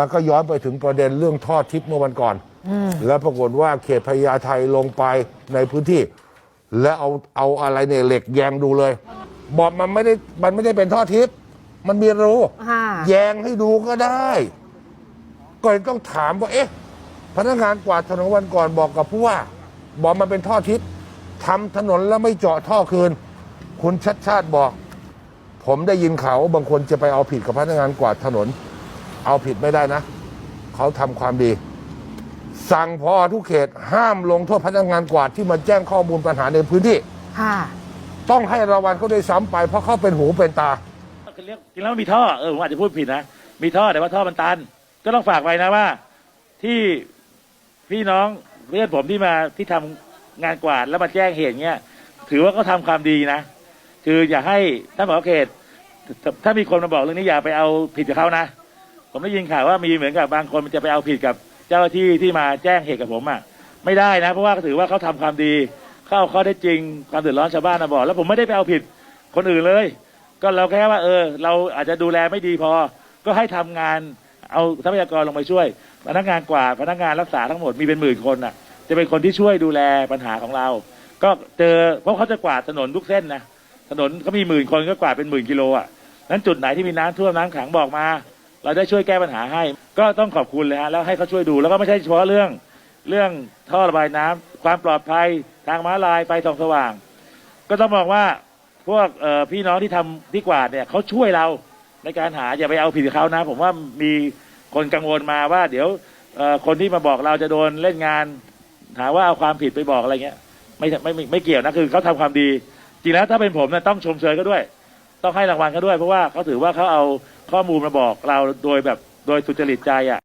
มันก็ย้อนไปถึงประเด็นเรื่องท่อทิพย์เมื่อวันก่อน แล้วปรากฏว่าเขตพญาไทลงไปในพื้นที่ แล้วเอาเอาอะไรเนี่ยเหล็กแยงดูเลย บอกมันไม่ได้มันไม่ได้เป็นท่อทิพย์มันมีรูค่ะแยงให้ดูก็ได้ ก็เลยต้องถามว่า เอ๊ะ พนักงานกวาดถนนวันก่อนบอกกับผู้ว่า บอกมันเป็นท่อทิพย์ทำถนนแล้วไม่เจาะท่อคืน คุณชัดชาติบอก ผมได้ยินข่าวว่าบางคนจะไปเอาผิดกับพนักงานกวาดถนน เอาผิดไม่ได้นะ เขาทำความดี สั่งพอทุกเขตห้ามลงโทษพนักงานกวาดที่มาแจ้งข้อมูลปัญหาในพื้นที่ ค่ะ ต้องให้รางวัลเขาด้วยซ้ำไป เพราะเขาเป็นหูเป็นตาเรียกจริงแล้วมันมีท่อเออผมอาจจะพูดผิดนะ มีท่อแต่ว่าท่อมันตัน ก็ต้องฝากไว้นะว่า ที่พี่น้องเพื่อนผมที่มาที่ทำงานกวาดแล้วมาแจ้งเหตุเนี้ย ถือว่าเขาทำความดีนะ คืออย่าให้ท่านหมอเขตถ้าถ้ามีคนมาบอกเรื่องนี้อย่าไปเอาผิดกับเขานะ ผมได้ยินข่าวว่ามีเหมือนกับบางคนมันจะไปเอาผิดกับเจ้าหน้าที่ที่มาแจ้งเหตุกับผมอะไม่ได้นะ เพราะว่าถือว่าเขาทำความดี เข้าข้อได้จริงความเดือดร้อนชาวบ้านมาบอกแล้วผมไม่ได้ไปเอาผิดคนอื่นเลย ก็เราแค่ว่าเออ เราอาจจะดูแลไม่ดีพอ ก็ให้ทำงานเอาทรัพยากรลงไปช่วย พนักงานกวาดพนักงานรักษาทั้งหมดมีเป็นหมื่นคนอะ จะเป็นคนที่ช่วยดูแลปัญหาของเรา ก็เจอเพราะเขาจะกวาดถนนทุกเส้นนะถนนเขามีหมื่นคนก็กวาดเป็นหมื่นกิโลอะนั้นจุดไหนที่มีน้ำท่วมน้ำขังบอกมา เราได้ช่วยแก้ปัญหาให้ ก็ต้องขอบคุณเลยฮะแล้วให้เขาช่วยดูแล้วก็ไม่ใช่เฉพาะเรื่องเรื่องท่อระบายน้ำความปลอดภัยทางม้าลายไฟส่องสว่าง ก็ต้องบอกว่าพวกพี่น้องที่ทำที่กวาดเนี่ยเขาช่วยเราในการหาอย่าไปเอาผิดเขานะ ผมว่ามีคนกังวลมาว่า เดี๋ยวคนที่มาบอกเราจะโดนเล่นงาน หาว่าเอาความผิดไปบอกอะไรเงี้ยไม่ไม่ไม่ไม่เกี่ยวนะคือเขาทำความดี จริงแล้วถ้าเป็นผมเนี่ยต้องชมเชยเขาด้วย ต้องให้รางวัลเขาด้วย เพราะว่าเขาถือว่าเขาเอาข้อมูลมาบอกเราโดยแบบโดยสุจริตใจอะ